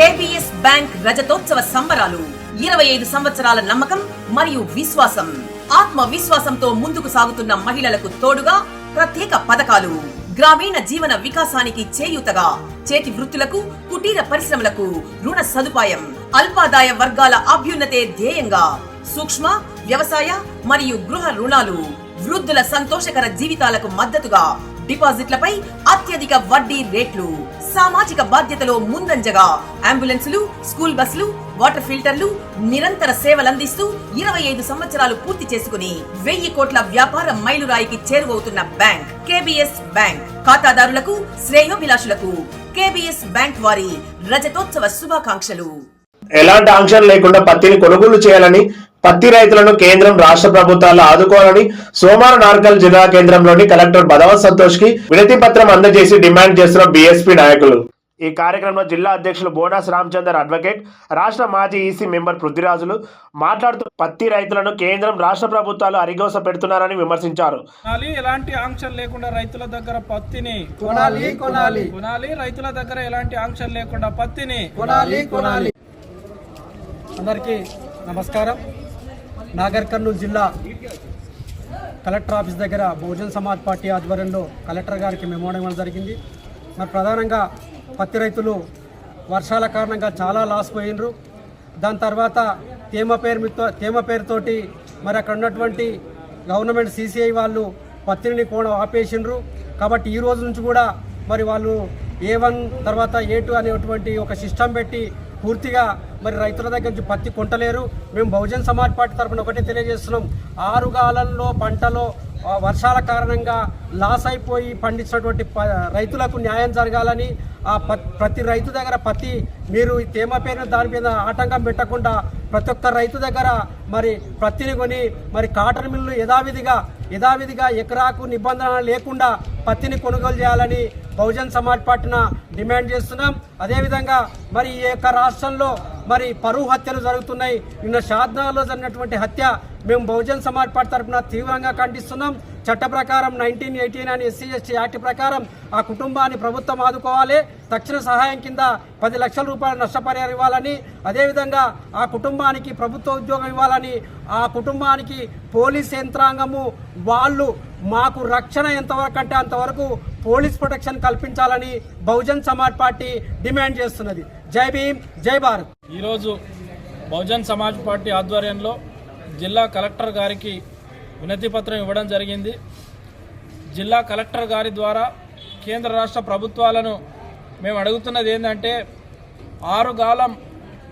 కేబిఎస్ bank రజతోత్సవ సంబరాలు. ఇరవై ఐదు సంవత్సరాల నమ్మకం మరియు విశ్వాసం. ఆత్మవిశ్వాసంతో ముందుకు సాగుతున్న మహిళలకు తోడుగా ప్రత్యేక పథకాలు. గ్రామీణ జీవన వికాసానికి చేయూతగా చేతి వృత్తులకు కుటీర పరిశ్రమలకు రుణ సదుపాయం అల్పాదాయ వర్గాల అభ్యున్నతే ధ్యేయంగా సూక్ష్మ వ్యవసాయ మరియు గృహ రుణాలు వృద్ధుల సంతోషకర జీవితాలకు మద్దతుగా డిపాజిట్లపై అత్యధిక వడ్డీ రేట్లు. సామాజిక బాధ్యతలో ముందంజగా అంబులెన్సులు స్కూల్ బస్సులు వాటర్ ఫిల్టర్లు నిరంతర సేవలందిస్తూ ఇరవై ఐదు సంవత్సరాలు పూర్తి చేసుకుని వెయ్యి కోట్ల వ్యాపార మైలురాయికి చేరువవుతున్న బ్యాంక్ కేబిఎస్ బ్యాంక్. ఖాతాదారులకు శ్రేయోభిలాషులకు కేబిఎస్ బ్యాంక్ వారి రజతోత్సవ శుభాకాంక్షలు. ఎలాంటి ఆంక్షలు లేకుండా పత్తిని కొనుగోలు చేయాలని పత్తి రైతులను కేంద్రం రాష్ట్ర ప్రభుత్వాలు ఆదుకోవాలని సోమవారం నార్కల్ జిల్లా కేంద్రంలోని కలెక్టర్ బదవత్ సంతోష్కి వినతి పత్రం అందజేసి డిమాండ్ చేస్తున్న బీఎస్పీ నాయకులు. ఈ కార్యక్రమంలో జిల్లా అధ్యక్షులు బోనాస్ రామచందర్ అడ్వకేట్ రాష్ట్ర మాజీ ఈసీ మెంబర్ పృథ్వీరాజులు మాట్లాడుతూ పత్తి రైతులను కేంద్రం రాష్ట్ర ప్రభుత్వాలు అరిగోస పెడుతున్నారని విమర్శించారు. కొనాలి ఎలాంటి ఆంక్షలు లేకుండా రైతుల దగ్గర పత్తిని కొనాలి కొనాలి. కొనాలి రైతుల దగ్గర ఎలాంటి ఆంక్షలు లేకుండా పత్తిని కొనాలి కొనాలి. అందరికీ నమస్కారం. నాగర్ కర్నూలు జిల్లా కలెక్టర్ ఆఫీస్ దగ్గర బహుజన్ సమాజ్ పార్టీ ఆధ్వర్యంలో కలెక్టర్ గారికి మెమోడం ఇవ్వడం జరిగింది. మరి ప్రధానంగా పత్తి రైతులు వర్షాల కారణంగా చాలా లాస్ పోయినరు దాని తర్వాత తేమ పేరు మీతో- తేమ పేరుతోటి మరి అక్కడ ఉన్నటువంటి గవర్నమెంట్ సీసీఐ వాళ్ళు పత్తిని కూడా ఆపేసిండ్రు. కాబట్టి ఈ రోజు నుంచి కూడా మరి వాళ్ళు ఏ వన్ తర్వాత ఏ టూ అనేటువంటి ఒక సిస్టమ్ పెట్టి పూర్తిగా మరి రైతుల దగ్గర నుంచి పత్తి కొంటలేరు. మేము బహుజన్ సమాజ్ పార్టీ తరఫున ఒకటే తెలియజేస్తున్నాం. ఆరుగాలంలో పంటలో వర్షాల కారణంగా లాస్ అయిపోయి పండించినటువంటి ప రైతులకు న్యాయం జరగాలని ఆ ప- ప్రతి రైతు దగ్గర పత్తి మీరు ఈ తేమ పేరు దాని మీద ఆటంకం పెట్టకుండా ప్రతి ఒక్క రైతు దగ్గర మరి పత్తిని కొని మరి కాటన్ మిల్లు యథావిధిగా యథావిధిగా ఎకరాకు నిబంధన లేకుండా పత్తిని కొనుగోలు చేయాలని బహుజన్ సమాజ్ పార్టీన డిమాండ్ చేస్తున్నాం. అదేవిధంగా మరి ఈ యొక్క రాష్ట్రంలో మరి పరువు హత్యలు జరుగుతున్నాయి. నిన్న షాద్నాలో జరిగినటువంటి హత్య మేము బహుజన్ సమాజ్ పార్టీ తరఫున తీవ్రంగా ఖండిస్తున్నాం. చట్ట ప్రకారం nineteen eighty nine SC ST act ప్రకారం ఆ కుటుంబాన్ని ప్రభుత్వం ఆదుకోవాలి. తక్షణ సహాయం కింద పది లక్షల రూపాయల నష్టపరిహారం ఇవ్వాలని అదేవిధంగా ఆ కుటుంబానికి ప్రభుత్వ ఉద్యోగం ఇవ్వాలని ఆ కుటుంబానికి పోలీస్ యంత్రాంగము వాళ్ళు మాకు రక్షణ ఎంతవరకు అంటే అంతవరకు పోలీస్ ప్రొటెక్షన్ కల్పించాలని బహుజన్ సమాజ్ పార్టీ డిమాండ్ చేస్తున్నది. జై భీమ్ జై భారత్. ఈరోజు బహుజన్ సమాజ్ పార్టీ ఆధ్వర్యంలో జిల్లా కలెక్టర్ గారికి వినతి పత్రం ఇవ్వడం జరిగింది. జిల్లా కలెక్టర్ గారి ద్వారా కేంద్ర రాష్ట్ర ప్రభుత్వాలను మేము అడుగుతున్నది ఏంటంటే ఆరుగాలం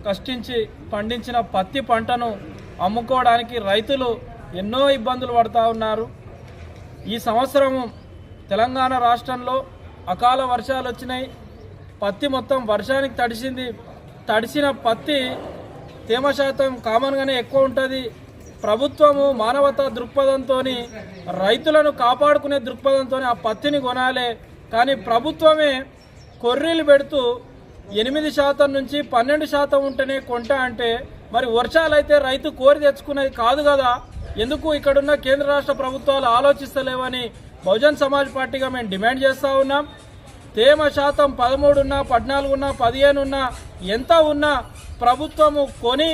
కష్టించి పండించిన పత్తి పంటను అమ్ముకోవడానికి రైతులు ఎన్నో ఇబ్బందులు పడుతూ ఉన్నారు. ఈ సంవత్సరము తెలంగాణ రాష్ట్రంలో అకాల వర్షాలు వచ్చినాయి. పత్తి మొత్తం వర్షానికి తడిసింది. తడిసిన పత్తి తేమ శాతం కామన్గానే ఎక్కువ ఉంటుంది. ప్రభుత్వము మానవతా దృక్పథంతో రైతులను కాపాడుకునే దృక్పథంతో ఆ పత్తిని కొనాలి. కానీ ప్రభుత్వమే కొర్రీలు పెడుతూ ఎనిమిది శాతం నుంచి పన్నెండు శాతం ఉంటేనే కొంట అంటే మరి వర్షాలైతే రైతు కోరి తెచ్చుకునేది కాదు కదా. ఎందుకు ఇక్కడున్న కేంద్ర రాష్ట్ర ప్రభుత్వాలు ఆలోచిస్తలేవని బహుజన్ సమాజ్ పార్టీగా మేము డిమాండ్ చేస్తూ ఉన్నాం. తేమ శాతం పదమూడున్నా పద్నాలుగున్నా పదిహేనున్న ఎంత ఉన్నా ప్రభుత్వము కొని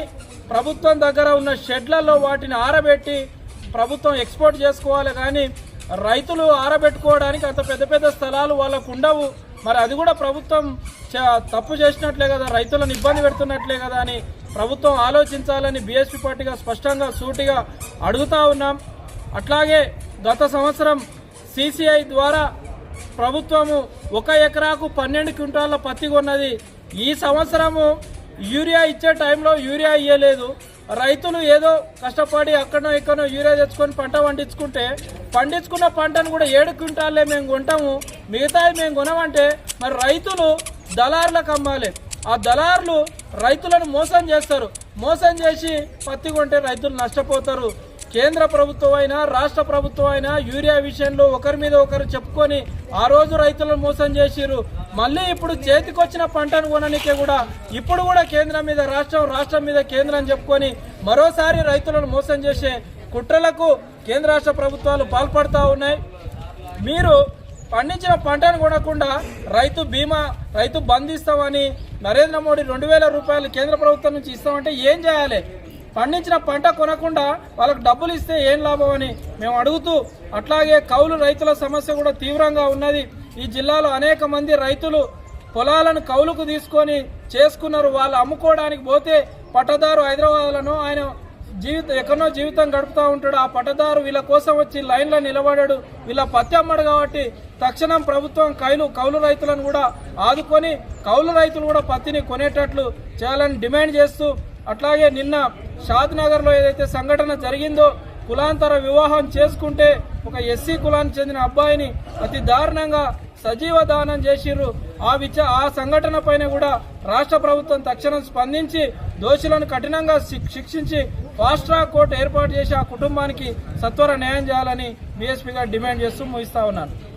ప్రభుత్వం దగ్గర ఉన్న షెడ్లలో వాటిని ఆరబెట్టి ప్రభుత్వం ఎక్స్పోర్ట్ చేసుకోవాలి కానీ రైతులు ఆరబెట్టుకోవడానికి అంత పెద్ద పెద్ద స్థలాలు వాళ్ళకు ఉండవు. మరి అది కూడా ప్రభుత్వం చ- తప్పు చేసినట్లే కదా రైతులను ఇబ్బంది పెడుతున్నట్లే కదా అని ప్రభుత్వం ఆలోచించాలని బీఎస్పీ పార్టీగా స్పష్టంగా సూటిగా అడుగుతా ఉన్నాం. అట్లాగే గత సంవత్సరం సిసిఐ ద్వారా ప్రభుత్వము ఒక ఎకరాకు పన్నెండు క్వింటాల పత్తి కొన్నది. ఈ సంవత్సరము యూరియా ఇచ్చే టైంలో యూరియా ఇవ్వలేదు రైతులు ఏదో కష్టపడి అక్కడనో ఇక్కడనో యూరియా తెచ్చుకొని పంట పండించుకుంటే పండించుకున్న పంటను కూడా ఏడు క్వింటాలే మేము కొంటాము మిగతాయి మేము కొనమంటే మరి రైతులు దళారులకు అమ్మాలి. ఆ దళారులు రైతులను మోసం చేస్తారు. మోసం చేసి పత్తి కొంటే రైతులు నష్టపోతారు. కేంద్ర ప్రభుత్వం అయినా రాష్ట్ర ప్రభుత్వం అయినా యూరియా విషయంలో ఒకరి మీద ఒకరు చెప్పుకొని ఆ రోజు రైతులను మోసం చేసిర్రు. మళ్ళీ ఇప్పుడు చేతికొచ్చిన పంటను కొననికే కూడా ఇప్పుడు కూడా కేంద్రం మీద రాష్ట్రం రాష్ట్రం మీద కేంద్రం చెప్పుకొని మరోసారి రైతులను మోసం చేసే కుట్రలకు కేంద్ర రాష్ట్ర ప్రభుత్వాలు పాల్పడుతూ ఉన్నాయి. మీరు పండించిన పంటను కొనకుండా రైతు బీమా రైతు బంద్ ఇస్తామని నరేంద్ర మోడీ రెండు వేల రూపాయలు కేంద్ర ప్రభుత్వం నుంచి ఇస్తామంటే ఏం చేయాలి? పండించిన పంట కొనకుండా వాళ్ళకు డబ్బులు ఇస్తే ఏం లాభం అని మేము అడుగుతూ అట్లాగే కౌలు రైతుల సమస్య కూడా తీవ్రంగా ఉన్నది. ఈ జిల్లాలో అనేక మంది రైతులు పొలాలను కౌలుకు తీసుకొని చేసుకున్నారు. వాళ్ళు అమ్ముకోవడానికి పోతే పట్టదారు హైదరాబాద్లను ఆయన జీవితం ఎక్కడో జీవితం గడుపుతూ ఉంటాడు. ఆ పట్టదారు వీళ్ళ కోసం వచ్చి లైన్లో నిలబడాడు. వీళ్ళ పత్తి అమ్మడు కాబట్టి తక్షణం ప్రభుత్వం కైలు కౌలు రైతులను కూడా ఆదుకొని కౌలు రైతులు కూడా పత్తిని కొనేటట్లు చేయాలని డిమాండ్ చేస్తూ అట్లాగే నిన్న షాద్ నగర్లో ఏదైతే సంఘటన జరిగిందో కులాంతర వివాహం చేసుకుంటే ఒక ఎస్సీ కులానికి చెందిన అబ్బాయిని అతి దారుణంగా సజీవ దానం చేసిర్రు. ఆ విచ ఆ సంఘటన పైన కూడా రాష్ట్ర ప్రభుత్వం తక్షణం స్పందించి దోషులను కఠినంగా శిక్షించి ఫాస్ట్ ట్రాక్ కోర్టు ఏర్పాటు చేసి ఆ కుటుంబానికి సత్వర న్యాయం చేయాలని బీఎస్పీగా డిమాండ్ చేస్తూ ముగిస్తా ఉన్నాను